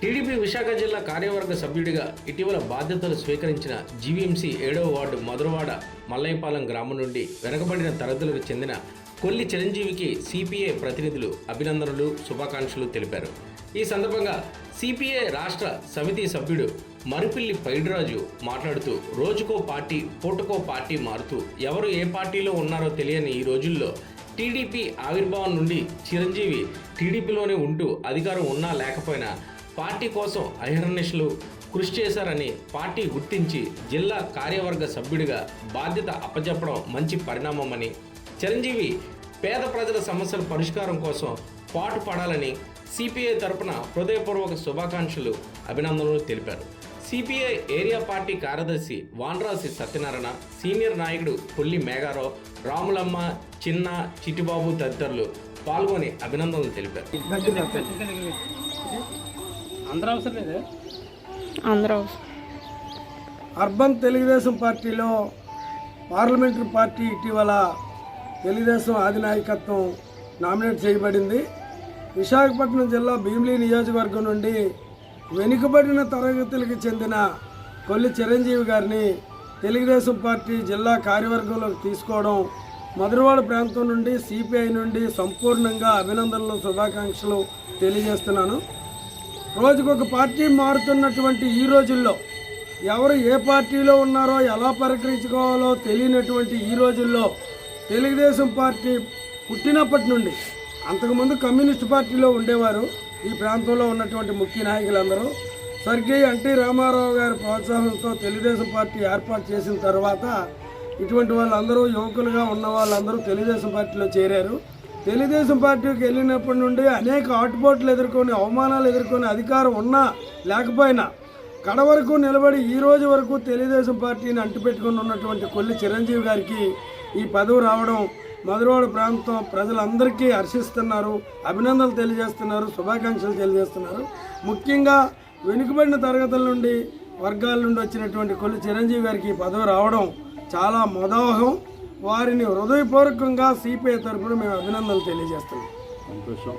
TDP Visakha జిల్లా కార్యవర్గ సభ్యుడిగా ఇటీవల బాధ్యతలు స్వీకరించిన జీవీఎంసీ ఏడవ వార్డు మధురవాడ మల్లయ్యపాలెం గ్రామం నుండి వెనకబడిన తరగతులకు చెందిన కొల్లి చిరంజీవికి సిపిఐ ప్రతినిధులు అభినందనలు శుభాకాంక్షలు తెలిపారు. ఈ సందర్భంగా సిపిఐ రాష్ట్ర సమితి సభ్యుడు మరిపిల్లి పైడిరాజు మాట్లాడుతూ రోజుకో పార్టీ పూటకో పార్టీ మారుతూ ఎవరు ఏ పార్టీలో ఉన్నారో తెలియని ఈ రోజుల్లో టీడీపీ ఆవిర్భావం నుండి చిరంజీవి టీడీపీలోనే ఉంటూ అధికారం ఉన్నా లేకపోయినా పార్టీ కోసం అహిర్నిశలు కృషి చేశారని పార్టీ గుర్తించి జిల్లా కార్యవర్గ సభ్యుడిగా బాధ్యత అప్పచెప్పడం మంచి పరిణామమని చిరంజీవి పేద ప్రజల సమస్యల పరిష్కారం కోసం పాటు పడాలని సిపిఐ తరపున హృదయపూర్వక శుభాకాంక్షలు అభినందనలు తెలిపారు. సిపిఐ ఏరియా పార్టీ కార్యదర్శి వాన్రాసి సత్యనారాయణ సీనియర్ నాయకుడు పుల్లి మేఘారావు రాములమ్మ చిన్న చిట్టిబాబు తదితరులు పాల్గొని అభినందనలు తెలిపారు. అందరూ అవసరం లేదు? అందరూ అర్బన్ తెలుగుదేశం పార్టీలో పార్లమెంటరీ పార్టీ ఇటీవల తెలుగుదేశం అధినాయకత్వం నామినేట్ చేయబడింది. విశాఖపట్నం జిల్లా భీమిలి నియోజకవర్గం నుండి వెనుకబడిన తరగతులకు చెందిన కొల్లి చిరంజీవి గారిని తెలుగుదేశం పార్టీ జిల్లా కార్యవర్గంలోకి తీసుకోవడం మధురవాడ ప్రాంతం నుండి సిపిఐ నుండి సంపూర్ణంగా అభినందనలు శుభాకాంక్షలు తెలియజేస్తున్నాను. రోజుకొక పార్టీ మారుతున్నటువంటి ఈ రోజుల్లో ఎవరు ఏ పార్టీలో ఉన్నారో ఎలా పరికరించుకోవాలో తెలియనటువంటి ఈ రోజుల్లో తెలుగుదేశం పార్టీ పుట్టినప్పటి నుండి అంతకుముందు కమ్యూనిస్ట్ పార్టీలో ఉండేవారు ఈ ప్రాంతంలో ఉన్నటువంటి ముఖ్య నాయకులందరూ. స్వర్గీయ ఎన్టీ రామారావు గారి ప్రోత్సాహంతో తెలుగుదేశం పార్టీ ఏర్పాటు చేసిన తర్వాత ఇటువంటి వాళ్ళందరూ యువకులుగా ఉన్న వాళ్ళందరూ తెలుగుదేశం పార్టీలో చేరారు. తెలుగుదేశం పార్టీకి వెళ్ళినప్పటి నుండి అనేక ఆటుపోట్లు ఎదుర్కొని అవమానాలు ఎదుర్కొని అధికారం ఉన్నా లేకపోయినా కడ వరకు నిలబడి ఈ రోజు వరకు తెలుగుదేశం పార్టీని అంటిపెట్టుకుని ఉన్నటువంటి కొల్లి చిరంజీవి గారికి ఈ పదవి రావడం మధురవాడ ప్రాంతం ప్రజలందరికీ హర్షిస్తున్నారు అభినందనలు తెలియజేస్తున్నారు శుభాకాంక్షలు తెలియజేస్తున్నారు. ముఖ్యంగా వెనుకబడిన తరగతుల నుండి వర్గాల నుండి వచ్చినటువంటి కొల్లి చిరంజీవి గారికి ఈ పదవి రావడం చాలా మదోహం వారిని హృదయపూర్వకంగా సిపిఐ తరఫున మేము అభినందనలు తెలియజేస్తున్నాం. సంతోషం.